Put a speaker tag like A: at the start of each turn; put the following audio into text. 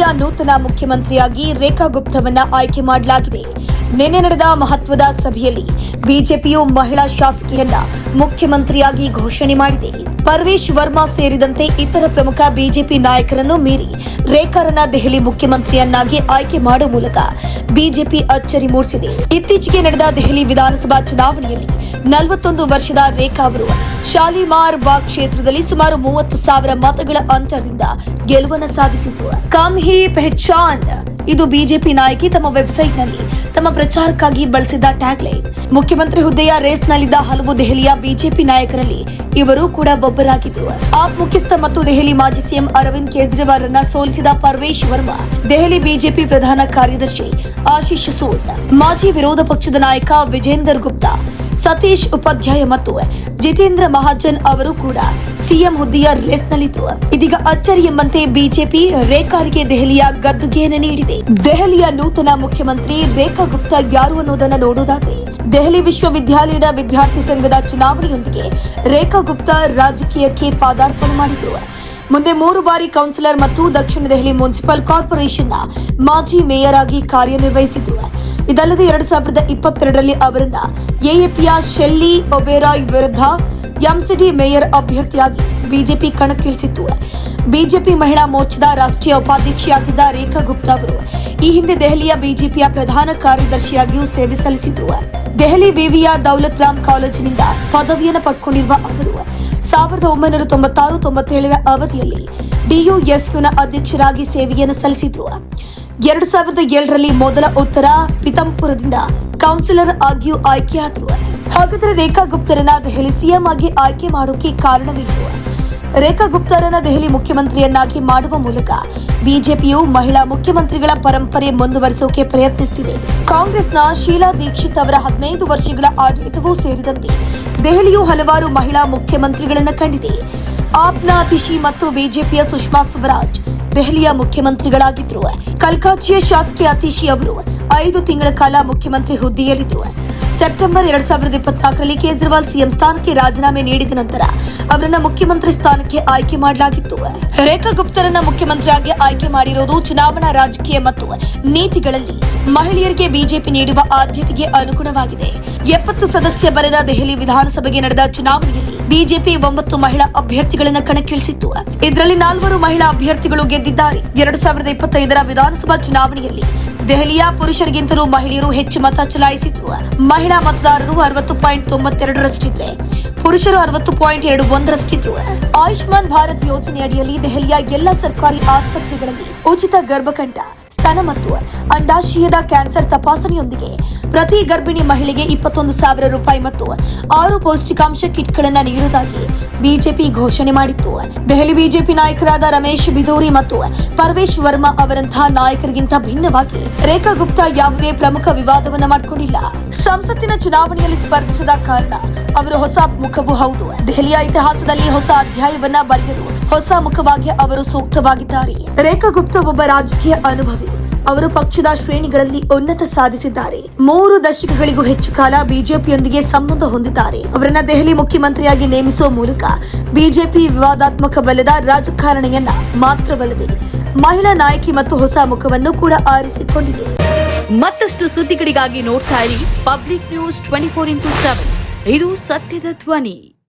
A: ದೆಹಲಿಯ ನೂತನ ಮುಖ್ಯಮಂತ್ರಿಯಾಗಿ ರೇಖಾ ಗುಪ್ತವನ್ನ ಆಯ್ಕೆ ಮಾಡಲಾಗಿದೆ. ನಿನ್ನೆ ನಡೆದ ಮಹತ್ವದ ಸಭೆಯಲ್ಲಿ ಬಿಜೆಪಿಯು ಮಹಿಳಾ ಶಾಸಕಿಯನ್ನ ಮುಖ್ಯಮಂತ್ರಿಯಾಗಿ ಘೋಷಣೆ ಮಾಡಿದೆ. ಪರ್ವೇಶ್ ವರ್ಮಾ ಸೇರಿದಂತೆ ಇತರ ಪ್ರಮುಖ ಬಿಜೆಪಿ ನಾಯಕರನ್ನು ಮೀರಿ ರೇಖಾರನ್ನ ದೆಹಲಿ ಮುಖ್ಯಮಂತ್ರಿಯನ್ನಾಗಿ ಆಯ್ಕೆ ಮಾಡುವ ಮೂಲಕ ಬಿಜೆಪಿ ಅಚ್ಚರಿ ಮೂಡಿಸಿದೆ. ಇತ್ತೀಚೆಗೆ ನಡೆದ ದೆಹಲಿ ವಿಧಾನಸಭಾ ಚುನಾವಣೆಯಲ್ಲಿ ನಲವತ್ತೊಂದು ವರ್ಷದ ರೇಖಾ ಅವರು ಶಾಲಿಮಾರ್ ಬಾಗ್ ಕ್ಷೇತ್ರದಲ್ಲಿ ಸುಮಾರು ಮೂವತ್ತು ಸಾವಿರ ಮತಗಳ ಅಂತರದಿಂದ ಗೆಲುವನ್ನು ಕಮ್ ಹಿ ಪೆಹಚಾನ್, ಇದು ಬಿಜೆಪಿ ನಾಯಕಿ ತಮ್ಮ ವೆಬ್ಸೈಟ್ನಲ್ಲಿ ತಮ್ಮ ಪ್ರಚಾರಕ್ಕಾಗಿ ಬಳಸಿದ ಟ್ಯಾಗ್ಲೈನ್. ಮುಖ್ಯಮಂತ್ರಿ ಹುದ್ದೆಯ ರೇಸ್ನಲ್ಲಿದ್ದ ಹಲವು ದೆಹಲಿಯ ಬಿಜೆಪಿ ನಾಯಕರಲ್ಲಿ ಇವರು ಕೂಡ ಒಬ್ಬರಾಗಿದ್ರು. ಆಪ್ ಮುಖ್ಯಸ್ಥ ಮತ್ತು ದೆಹಲಿ ಮಾಜಿ ಸಿಎಂ ಅರವಿಂದ್ ಕೇಜ್ರಿವಾಲ್ ರನ್ನ ಸೋಲಿಸಿದ ಪರ್ವೇಶ್ ವರ್ಮಾ, ದೆಹಲಿ ಬಿಜೆಪಿ ಪ್ರಧಾನ ಕಾರ್ಯದರ್ಶಿ ಆಶೀಶ್ ಸೂದ್, ಮಾಜಿ ವಿರೋಧ ಪಕ್ಷದ ನಾಯಕ ವಿಜೇಂದರ್ ಗುಪ್ತಾ, ಸತೀಶ್ ಉಪಾಧ್ಯಾಯ ಮತ್ತು ಜಿತೇಂದ್ರ ಮಹಾಜನ್ ಅವರು ಕೂಡ ಸಿಎಂ ಹುದ್ದೆಯ ರೇಸ್ನಲ್ಲಿದ್ರು. ಇದೀಗ ಅಚ್ಚರಿ ಎಂಬಂತೆ ಬಿಜೆಪಿ ರೇಖಾರಿಗೆ ದೆಹಲಿಯ ಗದ್ದುಗೆಯನ್ನು ನೀಡಿದೆ. ದೆಹಲಿಯ ನೂತನ ಮುಖ್ಯಮಂತ್ರಿ ರೇಖಾ ಗುಪ್ತಾ ಯಾರು ಅನ್ನೋದನ್ನ ನೋಡೋದಾದ್ರೆ ದೆಹಲಿ ವಿಶ್ವವಿದ್ಯಾಲಯದ ವಿದ್ಯಾರ್ಥಿ ಸಂಘದ ಚುನಾವಣೆಯೊಂದಿಗೆ ರೇಖಾ ಗುಪ್ತಾ ರಾಜಕೀಯಕ್ಕೆ ಪಾದಾರ್ಪಣೆ ಮಾಡಿದ್ರು. ಮುಂದೆ ಮೂರು ಬಾರಿ ಕೌನ್ಸಿಲರ್ ಮತ್ತು ದಕ್ಷಿಣ ದೆಹಲಿ ಮುನ್ಸಿಪಲ್ ಕಾರ್ಪೊರೇಷನ್ನ ಮಾಜಿ ಮೇಯರ್ ಆಗಿ ಕಾರ್ಯನಿರ್ವಹಿಸಿದ್ರು. ಇದಲ್ಲದೆ ಎರಡ್ ಸಾವಿರದ ಇಪ್ಪತ್ತೆರಡರಲ್ಲಿ ಅವರನ್ನ ಎಎಪಿಯ ಶೆಲ್ಲಿ ಒಬೇರಾಯ್ ವಿರುದ್ಧ ಎಂಸಿಡಿ ಮೇಯರ್ ಅಭ್ಯರ್ಥಿಯಾಗಿ ಬಿಜೆಪಿ ಕಣಕ್ಕಿಳಿಸಿತ್ತು. ಬಿಜೆಪಿ ಮಹಿಳಾ ಮೋರ್ಚಾದ ರಾಷ್ಟ್ರೀಯ ಉಪಾಧ್ಯಕ್ಷೆಯಾಗಿದ್ದ ರೇಖಾ ಗುಪ್ತಾ ಅವರು ಈ ಹಿಂದೆ ದೆಹಲಿಯ ಬಿಜೆಪಿಯ ಪ್ರಧಾನ ಕಾರ್ಯದರ್ಶಿಯಾಗಿಯೂ ಸೇವೆ ಸಲ್ಲಿಸಿದ್ರು ದೆಹಲಿ ವಿವಿಯ ದೌಲತ್ ರಾಮ್ ಕಾಲೇಜಿನಿಂದ ಪದವಿಯನ್ನು ಪಡ್ಕೊಂಡಿರುವ ಅವರು ಸಾವಿರದ ಒಂಬೈನೂರ ತೊಂಬತ್ತಾರು, ತೊಂಬತ್ತೇಳರ ಅವಧಿಯಲ್ಲಿ ಡಿಯುಎಸ್ಯುನ ಅಧ್ಯಕ್ಷರಾಗಿ ಸೇವೆಯನ್ನು ಸಲ್ಲಿಸಿದ್ರು. ಎರಡು ಸಾವಿರದ ಏಳರಲ್ಲಿ ಮೊದಲ ಉತ್ತರ ಪಿತಂಪುರದಿಂದ ಕೌನ್ಸಿಲರ್ ಆಗಿಯೂ ಆಯ್ಕೆಯಾದರು. ಹಾಗಾದರೆ ರೇಖಾ ಗುಪ್ತರನ್ನ ದೆಹಲಿ ಸಿಎಂ ಆಗಿ ಆಯ್ಕೆ ಮಾಡೋಕೆ ಕಾರಣವೇನು? ರೇಖಾ ಗುಪ್ತರನ್ನ ದೆಹಲಿ ಮುಖ್ಯಮಂತ್ರಿಯನ್ನಾಗಿ ಮಾಡುವ ಮೂಲಕ ಬಿಜೆಪಿಯು ಮಹಿಳಾ ಮುಖ್ಯಮಂತ್ರಿಗಳ ಪರಂಪರೆ ಮುಂದುವರಿಸೋಕೆ ಪ್ರಯತ್ನಿಸುತ್ತಿದೆ ಕಾಂಗ್ರೆಸ್ನ ಶೀಲಾ ದೀಕ್ಷಿತ್ ಅವರ ಹದಿನೈದು ವರ್ಷಗಳ ಆಡಳಿತವೂ ಸೇರಿದಂತೆ ದೆಹಲಿಯು ಹಲವಾರು ಮಹಿಳಾ ಮುಖ್ಯಮಂತ್ರಿಗಳನ್ನು ಕಂಡಿದೆ. ಆಪ್ನ ಅತಿಶಿ ಮತ್ತು ಬಿಜೆಪಿಯ ಸುಷ್ಮಾ ಸ್ವರಾಜ್ ದೆಹಲಿಯ ಮುಖ್ಯಮಂತ್ರಿಗಳಾಗಿದ್ದರು. ಕಲ್ಕಾಚಿಯ ಶಾಸಕಿ ಅತಿಶಿ ಅವರು ಐದು ತಿಂಗಳ ಕಾಲ ಮುಖ್ಯಮಂತ್ರಿ ಹುದ್ದೆಯಲ್ಲಿದ್ದರು. ಸೆಪ್ಟೆಂಬರ್ ಎರಡ್ ಸಾವಿರದ ಇಪ್ಪತ್ನಾಲ್ಕರಲ್ಲಿ ಕೇಜ್ರಿವಾಲ್ ಸಿಎಂ ಸ್ಥಾನಕ್ಕೆ ರಾಜೀನಾಮೆ ನೀಡಿದ ನಂತರ ಅವರನ್ನ ಮುಖ್ಯಮಂತ್ರಿ ಸ್ಥಾನಕ್ಕೆ ಆಯ್ಕೆ ಮಾಡಲಾಗಿತ್ತು. ರೇಖಾ ಗುಪ್ತರನ್ನ ಮುಖ್ಯಮಂತ್ರಿಯಾಗಿ ಆಯ್ಕೆ ಮಾಡಿರೋದು ಚುನಾವಣಾ ರಾಜಕೀಯ ಮತ್ತು ನೀತಿಗಳಲ್ಲಿ ಮಹಿಳೆಯರಿಗೆ ಬಿಜೆಪಿ ನೀಡುವ ಆದ್ಯತೆಗೆ ಅನುಗುಣವಾಗಿದೆ. ಎಪ್ಪತ್ತು ಸದಸ್ಯ ಬರೆದ ದೆಹಲಿ ವಿಧಾನಸಭೆಗೆ ನಡೆದ ಚುನಾವಣೆಯಲ್ಲಿ ಬಿಜೆಪಿ ಒಂಬತ್ತು ಮಹಿಳಾ ಅಭ್ಯರ್ಥಿಗಳನ್ನು ಕಣಕ್ಕಿಳಿಸಿತ್ತು. ಇದರಲ್ಲಿ ನಾಲ್ವರು ಮಹಿಳಾ ಅಭ್ಯರ್ಥಿಗಳು ಗೆದ್ದಿದ್ದಾರೆ. ಎರಡ್ ಸಾವಿರದ ಇಪ್ಪತ್ತೈದರ ವಿಧಾನಸಭಾ ಚುನಾವಣೆಯಲ್ಲಿ ದೆಹಲಿಯ ಪುರುಷರಿಗಿಂತಲೂ ಮಹಿಳೆಯರು ಹೆಚ್ಚು ಮತ ಚಲಾಯಿಸಿದ್ರು. ಮಹಿಳಾ ಮತದಾರರು ಅರವತ್ತು ಪಾಯಿಂಟ್ ತೊಂಬತ್ತೆರಡರಷ್ಟಿದ್ರೆ, ಪುರುಷರು ಅರವತ್ತು ಪಾಯಿಂಟ್ ಎರಡು ಒಂದರಷ್ಟಿದ್ರು. ಆಯುಷ್ಮಾನ್ ಭಾರತ್ ಯೋಜನೆಯಡಿಯಲ್ಲಿ ದೆಹಲಿಯ ಎಲ್ಲ ಸರ್ಕಾರಿ ಆಸ್ಪತ್ರೆಗಳಲ್ಲಿ ಉಚಿತ ಗರ್ಭಕಂಠ ಸ್ತನ ಮತ್ತು ಅಂಡಾಶಯದ ಕ್ಯಾನ್ಸರ್ ತಪಾಸಣೆಯೊಂದಿಗೆ ಪ್ರತಿ ಗರ್ಭಿಣಿ ಮಹಿಳೆಗೆ ಇಪ್ಪತ್ತೊಂದು ಸಾವಿರ ರೂಪಾಯಿ ಮತ್ತು ಆರು ಪೌಷ್ಟಿಕಾಂಶ ಕಿಟ್ಗಳನ್ನು ನೀಡುವುದಾಗಿ ಬಿಜೆಪಿ ಘೋಷಣೆ ಮಾಡಿತ್ತು. ದೆಹಲಿ ಬಿಜೆಪಿ ನಾಯಕರಾದ ರಮೇಶ್ ಬಿದೂರಿ ಮತ್ತು ಪರ್ವೇಶ್ ವರ್ಮಾ ಅವರಂತಹ ನಾಯಕರಿಗಿಂತ ಭಿನ್ನವಾಗಿ ರೇಖಾ ಗುಪ್ತಾ ಯಾವುದೇ ಪ್ರಮುಖ ವಿವಾದವನ್ನ ಮಾಡಿಕೊಂಡಿಲ್ಲ. ಸಂಸತ್ತಿನ ಚುನಾವಣೆಯಲ್ಲಿ ಸ್ಪರ್ಧಿಸದ ಕಾರಣ ಅವರು ಹೊಸ ಮುಖವೂ ಹೌದು. ದೆಹಲಿಯ ಇತಿಹಾಸದಲ್ಲಿ ಹೊಸ ಅಧ್ಯಾಯವನ್ನ ಬರೆಯಲು ಹೊಸ ಮುಖವಾಗಿ ಅವರು ಸೂಕ್ತವಾಗಿದ್ದಾರೆ. ರೇಖಾ ಗುಪ್ತ ಒಬ್ಬ ರಾಜಕೀಯ ಅನುಭವಿ. ಅವರು ಪಕ್ಷದ ಶ್ರೇಣಿಗಳಲ್ಲಿ ಉನ್ನತ ಸಾಧಿಸಿದ್ದಾರೆ. ಮೂರು ದಶಕಗಳಿಗೂ ಹೆಚ್ಚು ಕಾಲ ಬಿಜೆಪಿಯೊಂದಿಗೆ ಸಂಬಂಧ ಹೊಂದಿದ್ದಾರೆ. ಅವರನ್ನ ದೆಹಲಿ ಮುಖ್ಯಮಂತ್ರಿಯಾಗಿ ನೇಮಿಸುವ ಮೂಲಕ ಬಿಜೆಪಿ ವಿವಾದಾತ್ಮಕವಲ್ಲದ ರಾಜಕಾರಣಿಯನ್ನ ಮಾತ್ರವಲ್ಲದೆ ಮಹಿಳಾ ನಾಯಕಿ ಮತ್ತು ಹೊಸ ಮುಖವನ್ನು ಕೂಡ ಆರಿಸಿಕೊಂಡಿದೆ.
B: ಮತ್ತಷ್ಟು ಸುದ್ದಿಗಳಿಗಾಗಿ ನೋಡ್ತಾ ಇರಿ public news twenty four into seven. ಇದು ಸತ್ಯದ ಧ್ವನಿ.